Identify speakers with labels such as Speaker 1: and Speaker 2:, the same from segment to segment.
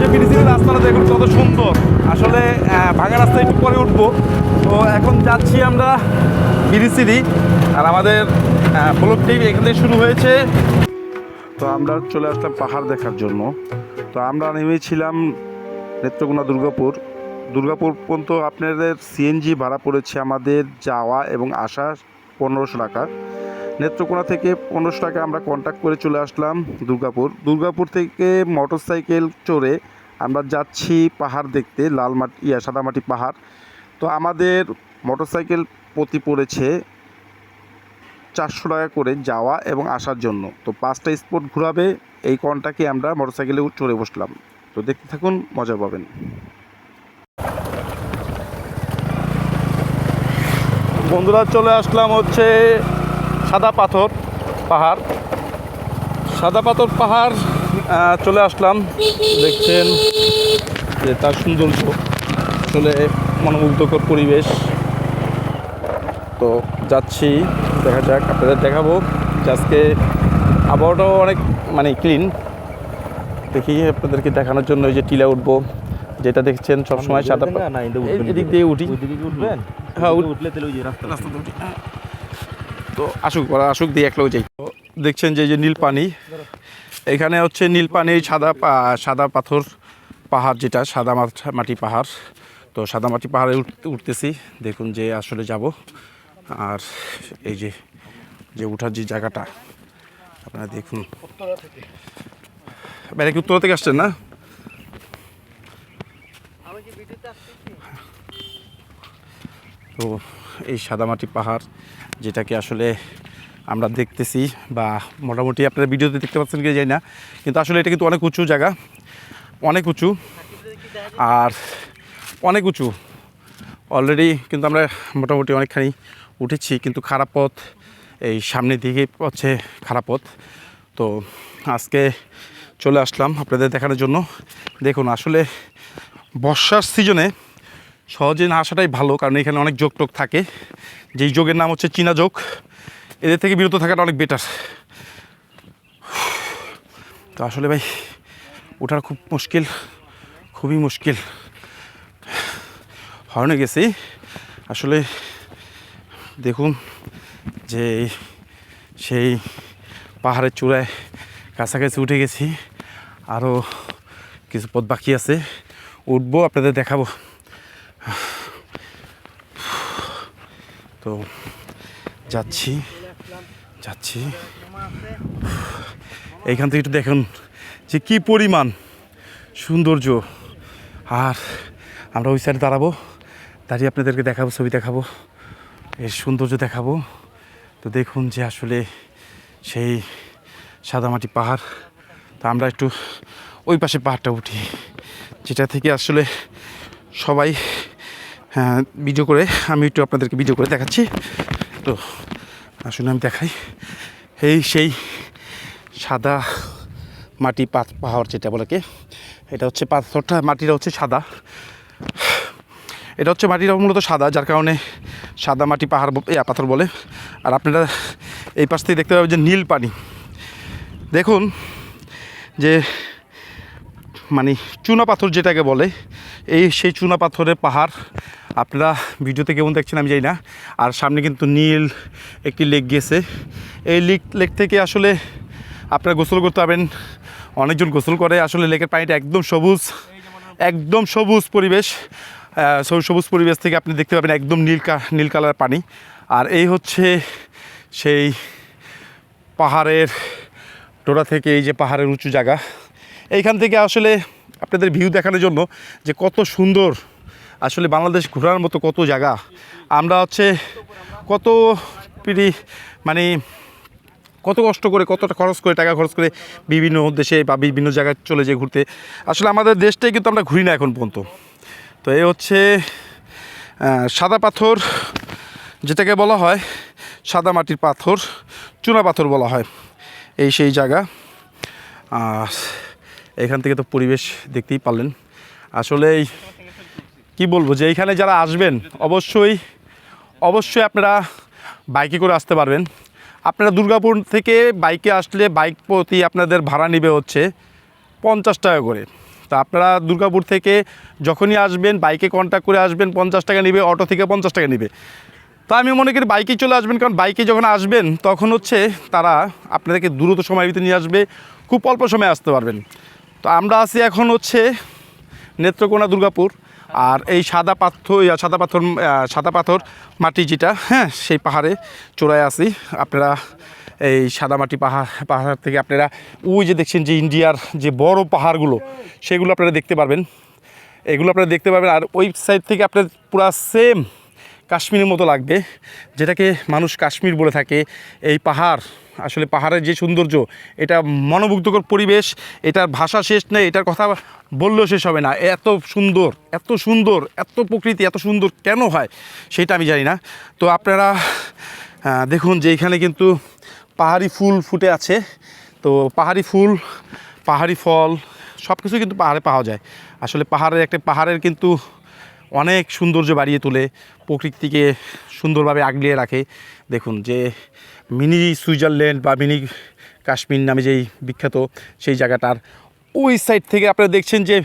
Speaker 1: যে বিরিসির রাস্তাটা দেখুন কত সুন্দর। আসলে ভাঙা রাস্তা একটু পরে উঠবো। তো এখন যাচ্ছি আমরা বিরিসিরি আর আমাদের ব্লকটি এখান থেকে শুরু হয়েছে। তো আমরা চলে আসলাম পাহাড় দেখার জন্য। তো আমরা নেমেছিলাম নেত্রকোনা দুর্গাপুর। দুর্গাপুর পর্যন্ত আপনাদের সিএনজি ভাড়া পড়েছে আমাদের যাওয়া এবং আসা পনেরোশো টাকা। নেত্রকোনা থেকে পনেরোশো টাকা আমরা কন্ট্যাক্ট করে চলে আসলাম দুর্গাপুর। দুর্গাপুর থেকে মোটর সাইকেল চড়ে আমরা যাচ্ছি পাহাড় দেখতে লাল মাটি ইয়া, সাদামাটি পাহাড়। তো আমাদের মোটর সাইকেল প্রতি পড়েছে চারশো টাকা করে যাওয়া এবং আসার জন্য। তো পাঁচটা স্পট ঘোরাবে, এই কনটাকে আমরা মোটর সাইকেলে চড়ে বসলাম। তো দেখতে থাকুন, মজা পাবেন। বন্ধুরা, চলে আসলাম হচ্ছে সাদা পাথর পাহাড়। সাদা পাথর পাহাড় চলে আসলাম। দেখছেন যে তার সৌন্দর্য আসলে মনোমুগ্ধকর পরিবেশ। তো যাচ্ছি দেখা যাক আপনাদের দেখাবো যে আজকে আবহাওয়াটাও অনেক মানে ক্লিন দেখি আপনাদেরকে দেখানোর জন্য ওই যে টিলা উঠবো যেটা দেখছেন সবসময় সাদা এদিক দিয়ে উঠি। হ্যাঁ, উঠ-
Speaker 2: উঠলে তাহলে ওই যে রাস্তা
Speaker 1: হ্যাঁ। তো আসুক, ওরা আসুক, দিয়ে একলাও যাই। তো দেখছেন যে যে নীল পানি এখানে হচ্ছে নীল পানি সাদা সাদা পাথর পাহাড় যেটা, সাদা মাটি পাহাড়। তো সাদা মাটি পাহাড়ে উঠ- উঠতেছি, দেখুন যে আসলে যাব। আর এই যে যে উঠার যে জায়গাটা, আপনারা দেখুন। বাইরে কি উত্তর থেকে আসছেন না? তো এই সাদামাটি পাহাড়, যেটাকে আসলে আমরা দেখতেছি বা মোটামুটি আপনারা ভিডিওতে দেখতে পাচ্ছেন কি যাই না, কিন্তু আসলে এটা কিন্তু অনেক উঁচু জায়গা, অনেক উঁচু আর অনেক উঁচু। অলরেডি কিন্তু আমরা মোটামুটি অনেকখানি উঠেছি, কিন্তু খারাপ পথ, এই সামনের দিকে হচ্ছে খারাপ পথ। তো আজকে চলে আসলাম আপনাদের দেখানোর জন্য। দেখুন, আসলে বর্ষার সিজনে সহজে না আসাটাই ভালো, কারণ এখানে অনেক যোগ টোক থাকে। যেই যোগের নাম হচ্ছে চীনা যোগ। এদের থেকে বিরত থাকাটা অনেক বেটার তো আসলে ভাই, ওঠার খুব মুশকিল, খুবই মুশকিল। হরণে গেছি। আসলে দেখুন যে সেই পাহাড়ের চূড়ায় কাছাকাছি উঠে গেছি। আরও কিছু পথ বাকি আছে। উঠবো, আপনাদের দেখাবো। তো যাচ্ছি যাচ্ছি। এইখান থেকে একটু দেখুন যে কি পরিমাণ সৌন্দর্য। আর আমরা ওই সাইডে দাঁড়াবো, দাঁড়িয়ে আপনাদেরকে দেখাবো, ছবি দেখাবো, এর সৌন্দর্য দেখাবো। তো দেখুন যে আসলে সেই সাদামাটি পাহাড়। তো আমরা একটু ওই পাশে পাহাড়টা উঠি, যেটা থেকে আসলে সবাই ভিডিও করে, আমি একটু আপনাদেরকে ভিডিও করে দেখাচ্ছি। তো আসলে আমি দেখাই। এই সেই সাদা মাটি পা- পাহাড় যেটা বলে কি, এটা হচ্ছে পাথরটা, মাটিটা হচ্ছে সাদা। এটা হচ্ছে মাটিটা মূলত সাদা, যার কারণে সাদা মাটি পাহাড় পাথর বলে। আর আপনারা এই পাশ থেকে দেখতে পাবেন যে নীল পানি। দেখুন যে মানে চুনা পাথর যেটাকে বলে, এই সেই চুনা পাথরের পাহাড় আপনারা ভিডিওতে কেমন দেখছেন আমি জানি না। আর সামনে কিন্তু নীল একটি লেক গেছে এই লেক লেক থেকে আসলে আপনারা গোসল করতে পারবেন। অনেকজন গোসল করে। আসলে লেকের পানিটা একদম সবুজ একদম সবুজ পরিবেশ। সবুজ সবুজ পরিবেশ থেকে আপনি দেখতে পাবেন একদম নীল নীল কালার পানি। আর এই হচ্ছে সেই পাহাড়ের টোরা থেকে এই যে পাহাড়ের উঁচু জায়গা। এইখান থেকে আসলে আপনাদের ভিউ দেখানোর জন্য যে কত সুন্দর আসলে বাংলাদেশ ঘোরার মতো কত জায়গা? আমরা হচ্ছে কত পিড়ি মানে কত কষ্ট করে, কতটা খরচ করে, টাকা খরচ করে বিভিন্ন দেশে বা বিভিন্ন জায়গায় চলে যাই ঘুরতে। আসলে আমাদের দেশটাই কিন্তু আমরা ঘুরি না এখন পর্যন্ত। তো এই হচ্ছে সাদা পাথর যেটাকে বলা হয়, সাদা মাটির পাথর চুনা পাথর বলা হয়। এই সেই জায়গা। আর এখান থেকে তো পরিবেশ দেখতেই পারলেন। আসলে এই কি বলব, যে এইখানে যারা আসবেন, অবশ্যই অবশ্যই আপনারা বাইকে করে আসতে পারবেন। আপনারা দুর্গাপুর থেকে বাইকে আসলে বাইক প্রতি আপনাদের ভাড়া নেবে হচ্ছে পঞ্চাশ টাকা করে। তো আপনারা দুর্গাপুর থেকে যখনই আসবেন, বাইকে কন্ট্যাক্ট করে আসবেন, পঞ্চাশ টাকা নিবে, অটো থেকে পঞ্চাশ টাকা নেবে। তো আমি মনে করি বাইকেই চলে আসবেন, কারণ বাইকে যখন আসবেন, তখন হচ্ছে তারা আপনাদেরকে দ্রুত সময় ভিতরে নিয়ে আসবে, খুব অল্প সময়ে আসতে পারবেন। তো আমরা আছি এখন হচ্ছে নেত্রকোনা দুর্গাপুর। আর এই সাদা পাথর সাদা পাথর সাদা পাথর মাটি যেটা হ্যাঁ সেই পাহাড়ে চড়ায় আছি। আপনারা এই সাদা মাটি পাহাড় পাহাড় থেকে আপনারা, ওই যে দেখছেন যে ইন্ডিয়ার যে বড় পাহাড়গুলো, সেগুলো আপনারা দেখতে পারবেন। এগুলো আপনারা দেখতে পারবেন, আর ওই সাইড থেকে আপনার পুরা সেম কাশ্মীরের মতো লাগবে, যেটাকে মানুষ কাশ্মীর বলে থাকে। এই পাহাড়, আসলে পাহাড়ের যে সৌন্দর্য, এটা মনোমুগ্ধকর পরিবেশ, এটার ভাষা শেষ নেই, এটার কথা বললেও শেষ হবে না। এত সুন্দর এত সুন্দর, এত প্রকৃতি, এত সুন্দর কেন হয়, সেটা আমি জানি না। তো আপনারা দেখুন যে এখানে কিন্তু পাহাড়ি ফুল ফুটে আছে। তো পাহাড়ি ফুল, পাহাড়ি ফল সব কিছু কিন্তু পাহাড়ে পাওয়া যায়। আসলে পাহাড়ের একটা, পাহাড়ের কিন্তু অনেক সৌন্দর্য বাড়িয়ে তোলে। প্রকৃতিকে সুন্দরভাবে আগলিয়ে রাখে। দেখুন যে মিনি সুইজারল্যান্ড বা মিনি কাশ্মীর নামে যেই বিখ্যাত সেই জায়গাটার ওই সাইড থেকে আপনারা দেখছেন যে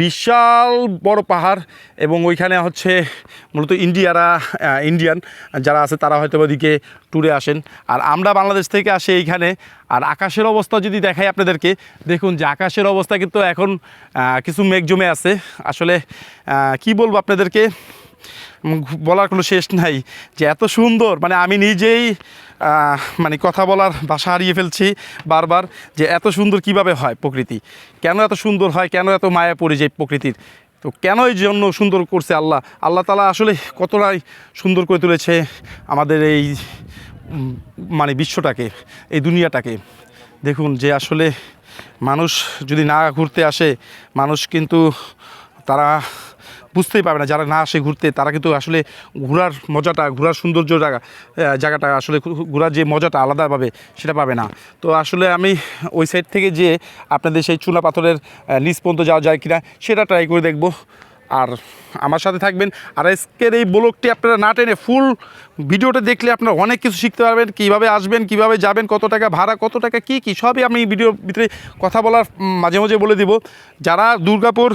Speaker 1: বিশাল বড় পাহাড় এবং ওইখানে হচ্ছে মূলত ইন্ডিয়ারা ইন্ডিয়ান যারা আছে তারা হয়তো ওদিকে ট্যুরে আসেন। আর আমরা বাংলাদেশ থেকে আসি এইখানে। আর আকাশের অবস্থা যদি দেখাই আপনাদেরকে, দেখুন যে আকাশের অবস্থা কিন্তু এখন কিছু মেঘ জমে আছে। আসলে কি বলব আপনাদেরকে? বলার কোনো শেষ নাই যে এত সুন্দর মানে আমি নিজেই মানে কথা বলার ভাষা হারিয়ে ফেলছি বারবার যে এত সুন্দর কীভাবে হয় প্রকৃতি? কেন এত সুন্দর হয়? কেন এত মায়া পড়ে যায় প্রকৃতির? তো কেন এই জন্য সুন্দর করছে আল্লাহ? আল্লাহ তালা আসলে কতটাই সুন্দর করে তুলেছে আমাদের এই মানে বিশ্বটাকে, এই দুনিয়াটাকে। দেখুন যে আসলে মানুষ যদি না ঘুরতে আসে, মানুষ কিন্তু তারা বুঝতেই পারবে না যারা না আসে ঘুরতে, তারা কিন্তু আসলে ঘোরার মজাটা, ঘোরার সৌন্দর্য জায়গা জায়গাটা আসলে ঘোরার যে মজাটা আলাদা পাবে সেটা পাবে না। তো আসলে আমি ওই সাইড থেকে যে আপনাদের সেই চুনা পাথরের নিচ পর্যন্ত যাওয়া যায় কিনা সেটা ট্রাই করে দেখব। আর আমার সাথে থাকবেন। আর আজকের এই ব্লগটি আপনারা না টেনে ফুল ভিডিওটা দেখলে আপনারা অনেক কিছু শিখতে পারবেন। কীভাবে আসবেন, কীভাবে যাবেন, কত টাকা ভাড়া, কত টাকা, কী কী, সবই আমি ভিডিওর ভিতরে কথা বলার মাঝে মাঝে বলে দিব। যারা দুর্গাপুর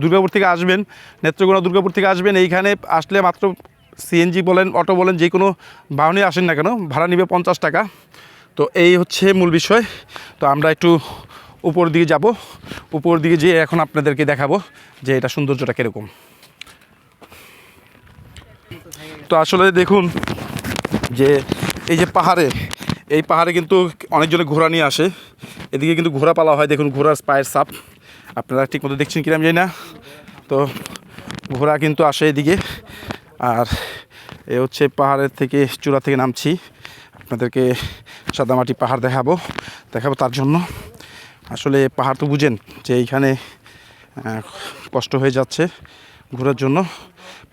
Speaker 1: দুর্গাপুর থেকে আসবেন, নেত্রকোনা দুর্গাপুর থেকে আসবেন, এইখানে আসলে মাত্র সিএনজি বলেন, অটো বলেন, যে কোনো বাহনে আসেন না কেন, ভাড়া নিবে পঞ্চাশ টাকা। তো এই হচ্ছে মূল বিষয়। তো আমরা একটু উপর দিকে যাব। উপর দিকে যেয়ে এখন আপনাদেরকে দেখাবো যে এটা সৌন্দর্যটা কীরকম। তো আসলে দেখুন যে এই যে পাহাড়ে, এই পাহাড়ে কিন্তু অনেকজনে ঘোড়া নিয়ে আসে। এদিকে কিন্তু ঘোড়া পালা হয়, দেখুন ঘোড়ার পায়ের সাপ আপনারা ঠিকমতো দেখছেন আমি জানি না। তো ঘোড়া কিন্তু আসে এদিকে। আর এ হচ্ছে পাহাড়ের থেকে চূড়া থেকে নামছি। আপনাদেরকে সাদামাটি পাহাড় দেখাবো দেখাবো তার জন্য। আসলে পাহাড় তো বুঝেন যে এইখানে কষ্ট হয়ে যাচ্ছে ঘোরার জন্য।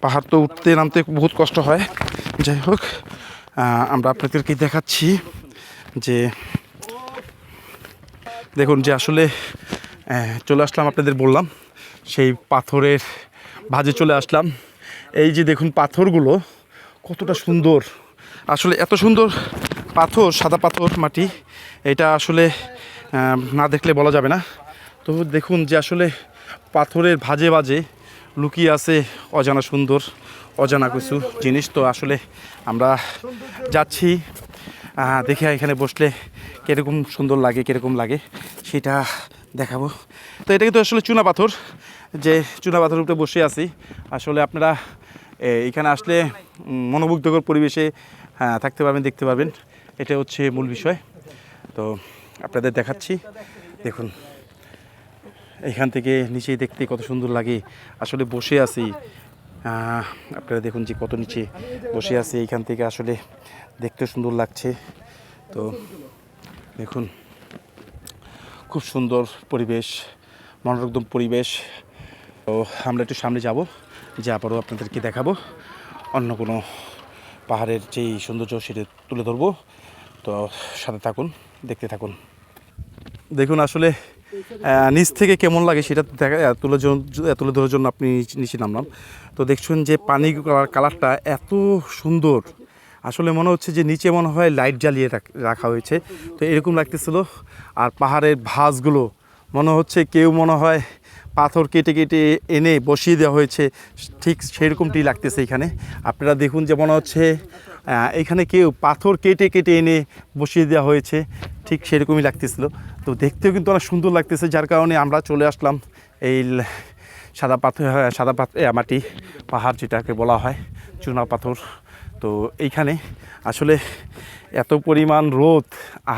Speaker 1: পাহাড় তো উঠতে নামতে বহুত কষ্ট হয়। যাই হোক আমরা আপনাদেরকে দেখাচ্ছি যে, দেখুন যে আসলে চলে আসলাম আপনাদের বললাম। সেই পাথরের ভাজে চলে আসলাম। এই যে দেখুন পাথরগুলো, কতটা সুন্দর। আসলে এত সুন্দর পাথর, সাদা পাথর মাটি, এটা আসলে না দেখলে বলা যাবে না। তো দেখুন যে আসলে পাথরের ভাজে ভাজে লুকিয়ে আছে অজানা সুন্দর, অজানা কিছু জিনিস। তো আসলে আমরা যাচ্ছি দেখে এখানে বসলে কীরকম সুন্দর লাগে, কীরকম লাগে, সেটা দেখাবো। তো এটা কিন্তু আসলে চুনা পাথর যে চুনা পাথরের উপরে বসে আছি। আসলে আপনারা এখানে আসলে মনোমুগ্ধকর পরিবেশে হ্যাঁ, থাকতে পারবেন দেখতে পারবেন। এটা হচ্ছে মূল বিষয়। তো আপনাদের দেখাচ্ছি। দেখুন এখান থেকে নিচেই দেখতে কত সুন্দর লাগে। আসলে বসে আছি। আপনারা দেখুন যে কত নিচে বসে আছি। এইখান থেকে আসলে দেখতে সুন্দর লাগছে। তো দেখুন খুব সুন্দর পরিবেশ, মনোরম পরিবেশ। তো আমরা একটু সামনে যাব যা পরও আপনাদেরকে দেখাবো। অন্য কোনো পাহাড়ের যেই সৌন্দর্য সেটা তুলে ধরবো। তো সাথে থাকুন, দেখতে থাকুন। দেখুন আসলে নিচ থেকে কেমন লাগে সেটা দেখা তুলে তুলে ধরার জন্য আপনি নিচে নামলাম। তো দেখছেন যে পানি কালারটা এত সুন্দর। আসলে মনে হচ্ছে যে নিচে মনে হয় লাইট জ্বালিয়ে রাখা হয়েছে। তো এরকম লাগতেছিল। আর পাহাড়ের ভাঁজগুলো মনে হচ্ছে কেউ মনে হয় পাথর কেটে কেটে এনে বসিয়ে দেওয়া হয়েছে। ঠিক সেরকমটি লাগতেছে এখানে। আপনারা দেখুন যে মনে হচ্ছে এখানে কেউ পাথর কেটে কেটে এনে বসিয়ে দেওয়া হয়েছে। ঠিক সেরকমই লাগতেছিল। তো দেখতেও কিন্তু অনেক সুন্দর লাগতেছে। যার কারণে আমরা চলে আসলাম এই সাদা পাথর সাদা পাথর মাটি, পাহাড় যেটাকে বলা হয়, চুনা পাথর। তো এইখানে আসলে এত পরিমাণ রোদ,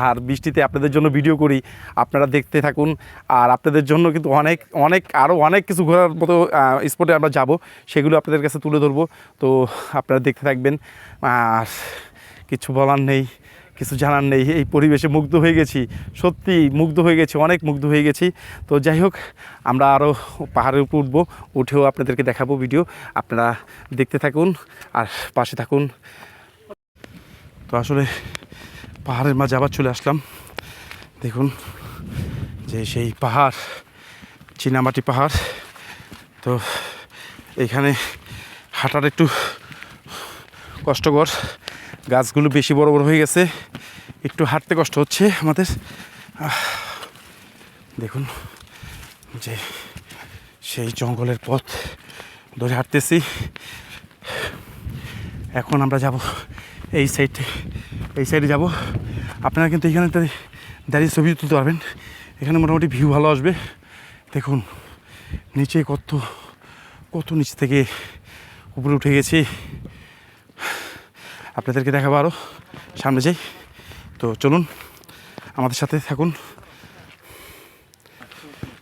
Speaker 1: আর বৃষ্টিতে আপনাদের জন্য ভিডিও করি। আপনারা দেখতে থাকুন, আর আপনাদের জন্য কিন্তু অনেক অনেক আরও অনেক কিছু ঘোরার মতো স্পটে আমরা যাব, সেগুলো আপনাদের কাছে তুলে ধরবো। তো আপনারা দেখতে থাকবেন, আর কিছু বলার নেই। কিছু জানার নেই, এই পরিবেশে মুগ্ধ হয়ে গেছি, সত্যি মুগ্ধ হয়ে গেছি, অনেক মুগ্ধ হয়ে গেছি। তো যাই হোক, আমরা আরও পাহাড়ের উপর উঠবো, উঠেও আপনাদেরকে দেখাবো ভিডিও আপনারা দেখতে থাকুন আর পাশে থাকুন। তো আসলে পাহাড়ের মাঝে আবার চলে আসলাম। দেখুন যে সেই পাহাড়, চীনামাটি পাহাড়। তো এখানে হাঁটার একটু কষ্টকর। গাছগুলো বেশি বড় বড় হয়ে গেছে। একটু হাঁটতে কষ্ট হচ্ছে আমাদের। দেখুন যে সেই জঙ্গলের পথ ধরে হাঁটতেছি। এখন আমরা যাব এই সাইড এই সাইডে যাব। আপনারা কিন্তু এখানে দাঁড়িয়ে- ছবি তুলতে পারবেন। এখানে মোটামুটি ভিউ ভালো আসবে। দেখুন, নিচে কত কত নিচ থেকে উপরে উঠে গেছি। আপনাদেরকে দেখাবো আরও সামনে যাই। তো চলুন, আমাদের সাথে থাকুন।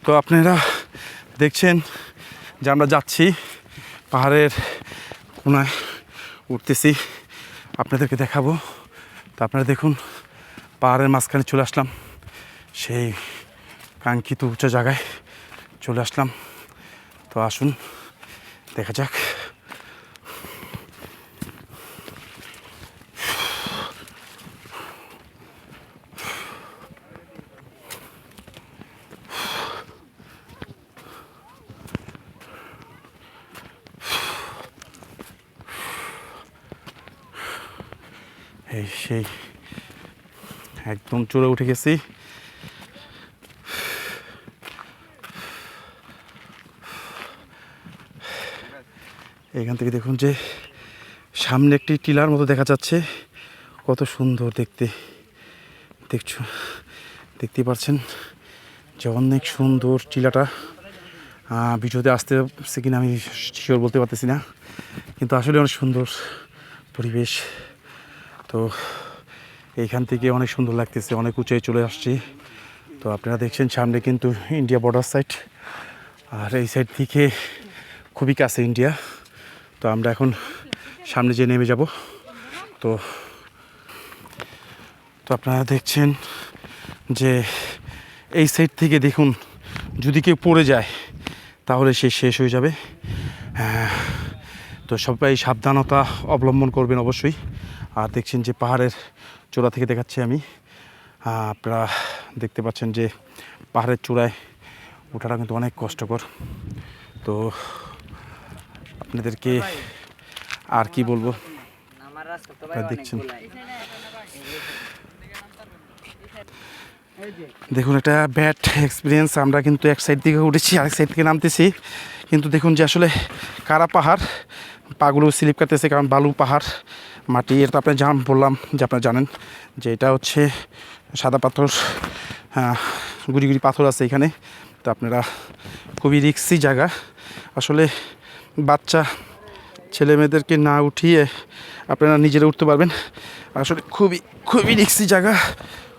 Speaker 1: তো আপনারা দেখছেন যে আমরা যাচ্ছি পাহাড়ের কোনায় উঠতেছি। আপনাদেরকে দেখাবো। তো আপনারা দেখুন, পাহাড়ের মাঝখানে চলে আসলাম। সেই কাঙ্ক্ষিত উঁচু জায়গায় চলে আসলাম। তো আসুন, দেখা যাক এই সেই একদম চড়ে উঠে গেছি। এখান থেকে দেখুন যে সামনে একটি টিলার মতো দেখা যাচ্ছে। কত সুন্দর দেখতে। দেখছ? দেখতে পাচ্ছেন যে অনেক সুন্দর টিলাটা। ভিডিওতে আসতে পারছে কিনা আমি শিওর বলতে পারতেছি না। কিন্তু আসলে অনেক সুন্দর পরিবেশ। তো এইখান থেকে অনেক সুন্দর লাগতেছে অনেক উঁচাই চলে আসছি। তো আপনারা দেখছেন সামনে কিন্তু ইন্ডিয়া বর্ডার সাইড আর এই সাইড থেকে খুবই কাছে ইন্ডিয়া তো আমরা এখন সামনে যে নেমে যাব। তো তো আপনারা দেখছেন যে এই সাইড থেকে দেখুন যদি কেউ পড়ে যায় তাহলে সে শেষ হয়ে যাবে। হ্যাঁ, তো সবাই সাবধানতা অবলম্বন করবেন অবশ্যই। আর দেখছেন যে পাহাড়ের চূড়া থেকে দেখাচ্ছি আমি। আপনারা দেখতে পাচ্ছেন যে পাহাড়ের চূড়ায় ওঠাটা কিন্তু অনেক কষ্টকর। তো আপনাদেরকে আর কি বলব? দেখছেন। দেখুন, একটা ব্যাড এক্সপিরিয়েন্স আমরা কিন্তু এক সাইড থেকে উঠেছি, আরেক সাইড থেকে নামতেছি। কিন্তু দেখুন যে আসলে কারা পাহাড়? পাগুলো স্লিপ কাটতেছে, কারণ বালু পাহাড়। মাটি। এটা আপনি জান বললাম যে আপনারা জানেন যে এটা হচ্ছে সাদা পাথর হ্যাঁ, গুড়ি গুড়ি পাথর আছে এখানে। তো আপনারা খুবই রিক্সি জায়গা। আসলে বাচ্চা ছেলে মেয়েদেরকে না উঠিয়ে আপনারা নিজেরা উঠতে পারবেন। আসলে খুবই খুবই রিক্সি জায়গা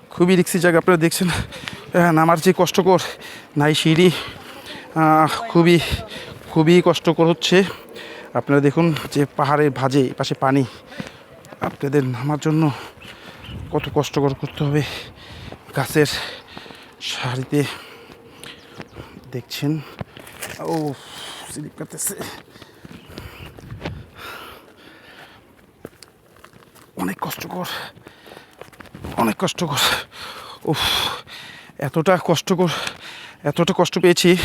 Speaker 1: খুবই রিক্সি জায়গা আপনারা দেখছেন। আহ, নামার যে কষ্টকর নাই সিঁড়ি খুবই খুবই কষ্টকর হচ্ছে। আপনারা দেখুন যে পাহাড়ের ভাজে পাশে পানি। আপনাদের নামার জন্য কত কষ্টকর করতে হবে। গাছের সারিতে দেখছেন। ও, স্লিপ কাটতেছে অনেক কষ্টকর অনেক কষ্টকর। উফ, এতটা কষ্টকর, এতটা কষ্ট পেয়েছি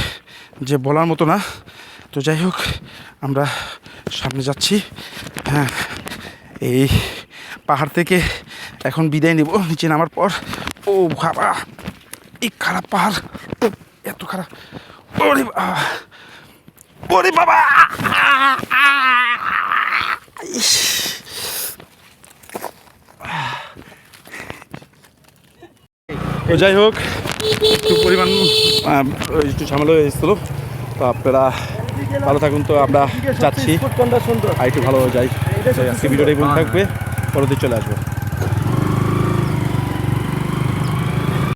Speaker 1: যে বলার মতো না। তো যাই হোক, আমরা সামনে যাচ্ছি। হ্যাঁ এই পাহাড় থেকে এখন বিদায় নেব। নিচে নামার পর, ও বাবা, এই খারাপ পাহাড়। এত খারাপ। ওরে বাবা ওরে বাবা। তো যাই হোক, একটু পরিমাণ একটু ঝামেলা হয়ে এসেছিল তো আপনারা ভালো থাকুন তো আমরা যাচ্ছি। আর একটু ভালো যাই। আজকে ভিডিওটাই বন্ধ থাকবে পরদিন চলে আসব।